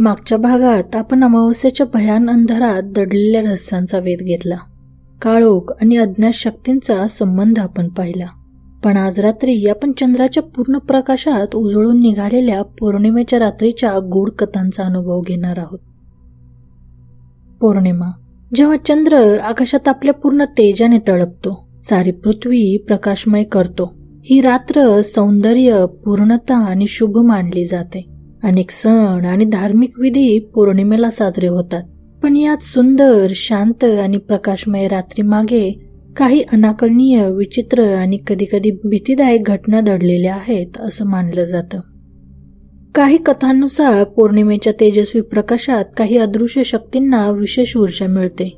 मागच्या भागात आपण अमावस्येच्या भयान अंधारात दडलेल्या रहस्यांचा वेध घेतला. काळोख आणि अज्ञात शक्तींचा संबंध आपण पाहिला. पण आज रात्री आपण चंद्राच्या पूर्ण प्रकाशात उजळून निघालेल्या पौर्णिमेच्या रात्रीच्या गूढ कथांचा अनुभव घेणार आहोत. पौर्णिमा. जेव्हा चंद्र आकाशात आपल्या पूर्ण तेजाने तळपतो सारी पृथ्वी प्रकाशमय करतो ही रात्र सौंदर्य पूर्णता आणि शुभ मानली जाते. अनेक सण आणि धार्मिक विधी पौर्णिमेला साजरे होतात. पण यात सुंदर शांत आणि प्रकाशमय रात्री मागे काही अनाकलनीय विचित्र आणि कधीकधी भीतीदायक घटना दडलेल्या आहेत असं मानलं जातं. काही कथांनुसार पौर्णिमेच्या तेजस्वी प्रकाशात काही अदृश्य शक्तींना विशेष ऊर्जा मिळते.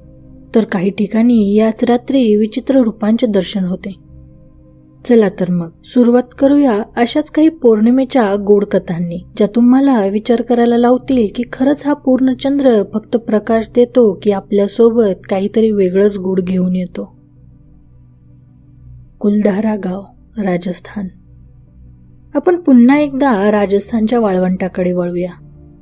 तर काही ठिकाणी याच रात्री विचित्र रूपांचे दर्शन होते. चला तर मग सुरुवात करूया अशाच काही पौर्णिमेच्या गोड कथांनी ज्या तुम्हाला विचार करायला लावतील की खरंच हा पूर्ण चंद्र फक्त प्रकाश देतो की आपल्यासोबत काहीतरी वेगळंच गुड घेऊन येतो. कुलधारा गाव राजस्थान. आपण पुन्हा एकदा राजस्थानच्या वाळवंटाकडे वळूया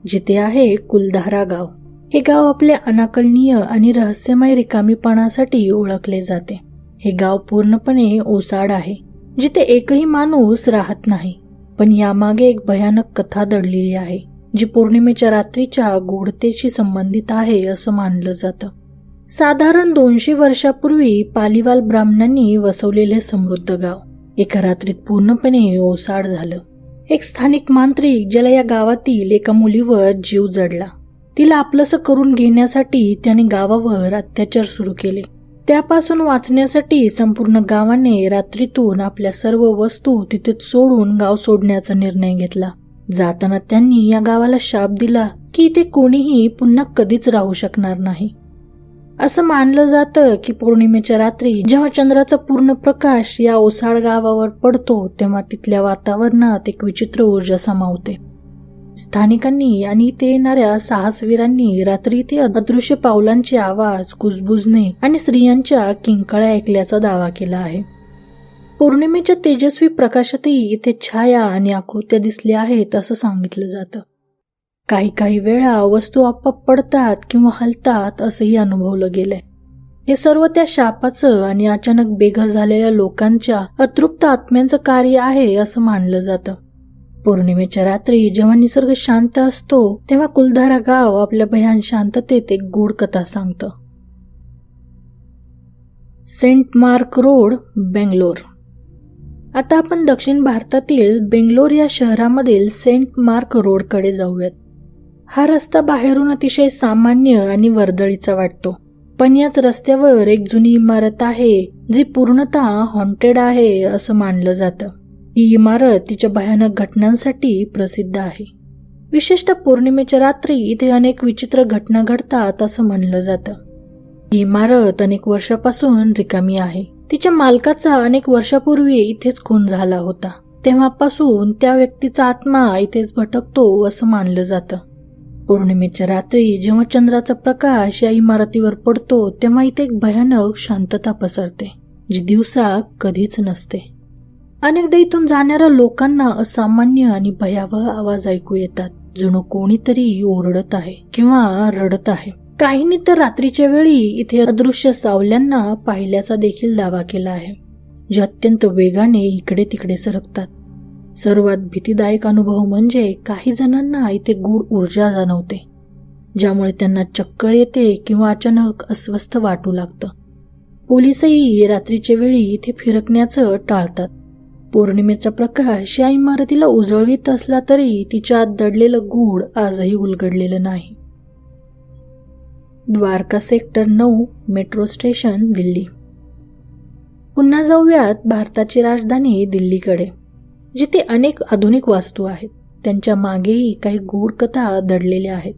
जिथे आहे कुलधारा गाव. हे गाव आपल्या अनाकलनीय आणि रहस्यमय रिकामीपणासाठी ओळखले जाते. हे गाव पूर्णपणे ओसाड आहे. जिथे एकही माणूस राहत नाही. पण यामागे एक भयानक कथा दडलेली आहे जी पौर्णिमेच्या रात्रीच्या गूढतेशी संबंधित आहे असं मानलं जातं. साधारण दोनशे वर्षापूर्वी पालीवाल ब्राह्मणांनी वसवलेले समृद्ध गाव. एका रात्रीत पूर्णपणे ओसाड झालं. एक स्थानिक मांत्रिक ज्याला या गावातील एका मुलीवर जीव जडला. तिला आपलंसं करून घेण्यासाठी त्याने गावावर अत्याचार सुरू केले. त्यापासून वाचण्यासाठी संपूर्ण गावाने रात्रीतून आपल्या सर्व वस्तू तिथे सोडून गाव सोडण्याचा निर्णय घेतला. जाताना त्यांनी या गावाला शाप दिला की इथे कोणीही पुन्हा कधीच राहू शकणार नाही. असं मानलं जातं की पौर्णिमेच्या रात्री जेव्हा चंद्राचा पूर्ण प्रकाश या ओसाड गावावर पडतो तेव्हा तिथल्या वातावरणात एक विचित्र ऊर्जा सामावते. स्थानिकांनी आणि इथे येणाऱ्या साहसवीरांनी रात्री इथे अदृश्य पावलांचे आवाज कुजबुजणे आणि स्त्रियांच्या किंकाळ्या ऐकल्याचा दावा केला आहे. पौर्णिमेच्या तेजस्वी प्रकाशातही इथे छाया आणि आकृत्या दिसल्या आहेत असं सांगितलं जातं. काही काही वेळा वस्तू आपोआप पडतात किंवा हलतात असंही अनुभवलं गेलंय. हे सर्व त्या शापाचं आणि अचानक बेघर झालेल्या लोकांच्या अतृप्त आत्म्यांचं कार्य आहे असं मानलं जातं. पौर्णिमेच्या रात्री जेव्हा निसर्ग शांत असतो तेव्हा कुलधारा गाव आपल्या भयान शांततेत एक गूढ कथा सांगतं. Saint mark road Bangalore. आता आपण दक्षिण भारतातील बेंगलोर या शहरामधील सेंट मार्क रोडकडे जाऊयात. हा रस्ता बाहेरून अतिशय सामान्य आणि वर्दळीचा वाटतो. पण याच रस्त्यावर एक जुनी इमारत आहे जी पूर्णतः हॉन्टेड आहे असं मानलं जातं. ही इमारत तिच्या भयानक घटनांसाठी प्रसिद्ध आहे. विशेषतः पौर्णिमेच्या रात्री इथे अनेक विचित्र घटना घडतात असं म्हणलं जातं. ही इमारत अनेक वर्षापासून रिकामी आहे. तिच्या मालकाचा अनेक वर्षापूर्वी इथेच खून झाला होता. तेव्हापासून त्या व्यक्तीचा आत्मा इथेच भटकतो असं मानलं जातं. पौर्णिमेच्या रात्री जेव्हा चंद्राचा प्रकाश या इमारतीवर पडतो तेव्हा इथे एक भयानक शांतता पसरते जी दिवसा कधीच नसते. अनेकदा इथून जाणाऱ्या लोकांना असामान्य आणि भयावह आवाज ऐकू येतात. जणू कोणीतरी ओरडत आहे किंवा रडत आहे. काहींनी तर रात्रीच्या वेळी इथे अदृश्य सावल्यांना पाहिल्याचा देखील दावा केला आहे. जे अत्यंत वेगाने इकडे तिकडे सरकतात. सर्वात भीतीदायक अनुभव म्हणजे काही जणांना इथे गूढ ऊर्जा जाणवते ज्यामुळे त्यांना चक्कर येते किंवा अचानक अस्वस्थ वाटू लागतं. पोलिसही रात्रीच्या वेळी इथे फिरकण्याचं टाळतात. पौर्णिमेचा प्रकाश या इमारतीला उजळवीत असला तरी तिच्या आत दडलेलं गूढ आजही उलगडलेलं नाही. द्वारका सेक्टर नऊ मेट्रो स्टेशन दिल्ली. पुन्हा जाऊयात भारताची राजधानी दिल्लीकडे जिथे अनेक आधुनिक वास्तू आहेत. त्यांच्या मागेही काही गूढ कथा दडलेल्या आहेत.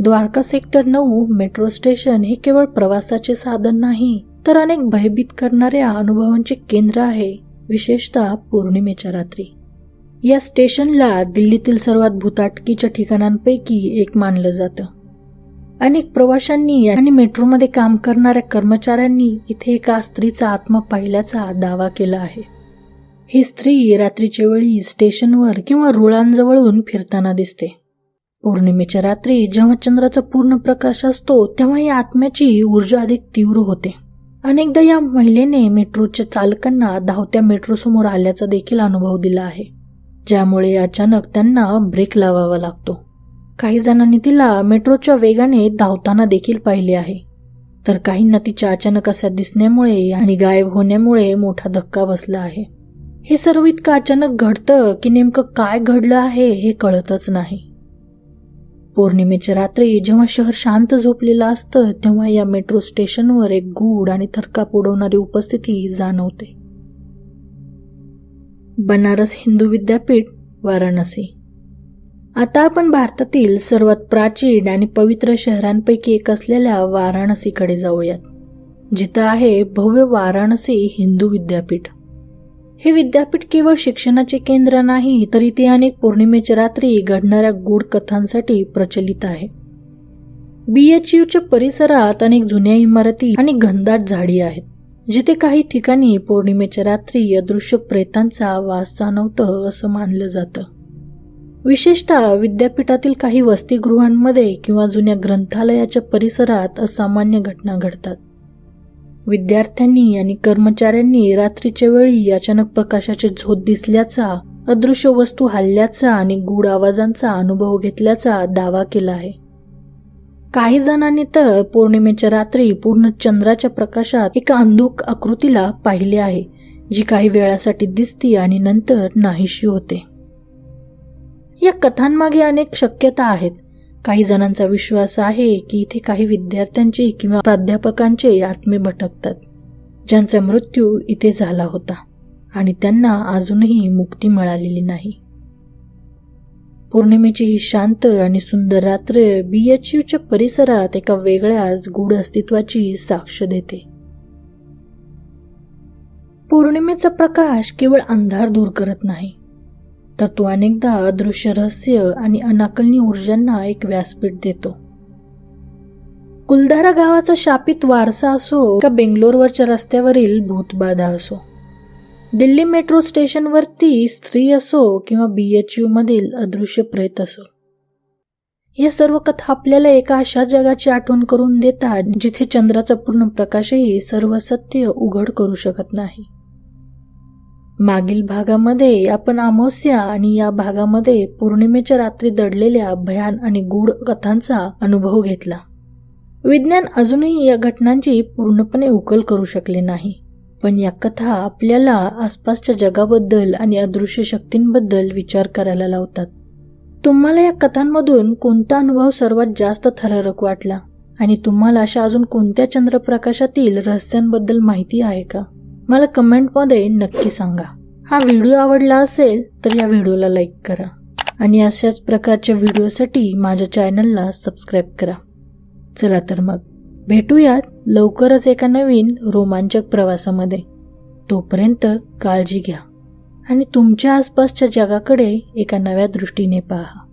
द्वारका सेक्टर नऊ मेट्रो स्टेशन हे केवळ प्रवासाचे साधन नाही तर अनेक भयभीत करणाऱ्या अनुभवांचे केंद्र आहे. विशेषतः पौर्णिमेच्या रात्री. या स्टेशनला दिल्लीतील सर्वात भूताटकीच्या ठिकाणांपैकी एक मानलं जातं. अनेक प्रवाशांनी आणि मेट्रोमध्ये काम करणाऱ्या कर्मचाऱ्यांनी इथे एका स्त्रीचा आत्मा पाहिल्याचा दावा केला आहे. ही स्त्री रात्रीच्या वेळी स्टेशनवर किंवा रुळांजवळून फिरताना दिसते. पौर्णिमेच्या रात्री जेव्हा चंद्राचा पूर्ण प्रकाश असतो तेव्हा या आत्म्याची ऊर्जा अधिक तीव्र होते. अनेकदा या महिलेने मेट्रोच्या चालकांना धावत्या मेट्रोसमोर आल्याचा देखील अनुभव दिला आहे. ज्यामुळे अचानक त्यांना ब्रेक लावावा लागतो. काही जणांनी तिला मेट्रोच्या वेगाने धावताना देखील पाहिले आहे. तर काहींना तिच्या अचानक अशा दिसण्यामुळे आणि गायब होण्यामुळे मोठा धक्का बसला आहे. हे सर्व इतकं अचानक घडतं की नेमकं काय घडलं आहे हे कळतच नाही. पौर्णिमेच्या रात्री जेव्हा शहर शांत झोपलेलं असतं तेव्हा या मेट्रो स्टेशनवर एक गूढ आणि थरकाप उडवणारी उपस्थिती जाणवते. बनारस हिंदू विद्यापीठ वाराणसी. आता आपण भारतातील सर्वात प्राचीन आणि पवित्र शहरांपैकी एक असलेल्या वाराणसीकडे जाऊयात जिथं आहे भव्य वाराणसी हिंदू विद्यापीठ. हे विद्यापीठ केवळ शिक्षणाचे केंद्र नाही तर इथे अनेक पौर्णिमेच्या रात्री घडणाऱ्या गूढ कथांसाठी प्रचलित आहे. बीएचयूच्या परिसरात अनेक जुन्या इमारती आणि घनदाट झाडी आहेत जिथे काही ठिकाणी पौर्णिमेच्या रात्री अदृश्य प्रेतांचा वास जाणवतं असं मानलं जातं. विशेषतः विद्यापीठातील काही वसतिगृहांमध्ये किंवा जुन्या ग्रंथालयाच्या परिसरात असामान्य घटना घडतात. विद्यार्थ्यांनी आणि कर्मचाऱ्यांनी रात्रीच्या वेळी अचानक प्रकाशाचे झोत दिसल्याचा अदृश्य वस्तू हल्ल्याचा आणि गूढ आवाजांचा अनुभव घेतल्याचा दावा केला आहे. काही जणांनी तर पौर्णिमेच्या रात्री पूर्ण चंद्राच्या प्रकाशात एका अंधुक आकृतीला पाहिले आहे जी काही वेळासाठी दिसती आणि नंतर नाहीशी होते. या कथांमागे अनेक शक्यता आहेत काही जणांचा विश्वास आहे की इथे काही विद्यार्थ्यांचे किंवा प्राध्यापकांचे आत्मे भटकतात ज्यांचा मृत्यू इथे झाला होता आणि त्यांना अजूनही मुक्ती मिळालेली नाही. पौर्णिमेची ही शांत आणि सुंदर रात्र बी एच यूच्या परिसरात एका वेगळ्याच गूढ अस्तित्वाची साक्ष देते. पौर्णिमेचा प्रकाश केवळ अंधार दूर करत नाही तर तो अनेकदा अदृश्य रहस्य आणि अनाकलनी ऊर्जांना एक व्यासपीठ देतो. कुलधारा गावाचा शापित वारसा असो का बेंगलोरवरच्या रस्त्यावरील भूतबाधा असो दिल्ली मेट्रो स्टेशनवरती स्त्री असो किंवा बीएचयू मधील अदृश्य प्रेत असो. या सर्व कथा आपल्याला एका अशा जगाची आठवण करून देतात जिथे चंद्राचा पूर्ण प्रकाशही सर्व सत्य उघड करू शकत नाही. मागील भागामध्ये आपण अमावस्या आणि या भागामध्ये पौर्णिमेच्या रात्री दडलेल्या भयान आणि गूढ कथांचा अनुभव घेतला. विज्ञान अजूनही या घटनांची पूर्णपणे उकल करू शकले नाही. पण या कथा आपल्याला आसपासच्या जगाबद्दल आणि अदृश्य शक्तींबद्दल विचार करायला लावतात. तुम्हाला या कथांमधून कोणता अनुभव सर्वात जास्त थरारक वाटला? आणि तुम्हाला अशा अजून कोणत्या चंद्रप्रकाशातील रहस्यांबद्दल माहिती आहे का? मला कमेंटमध्ये नक्की सांगा. हा व्हिडिओ आवडला असेल तर या व्हिडिओला लाईक करा. आणि अशाच प्रकारच्या व्हिडिओसाठी माझ्या चॅनलला सबस्क्राईब करा. चला तर मग भेटूयात लवकरच एका नवीन रोमांचक प्रवासामध्ये. तोपर्यंत काळजी घ्या. आणि तुमच्या आसपासच्या जगाकडे एका नव्या दृष्टीने पहा.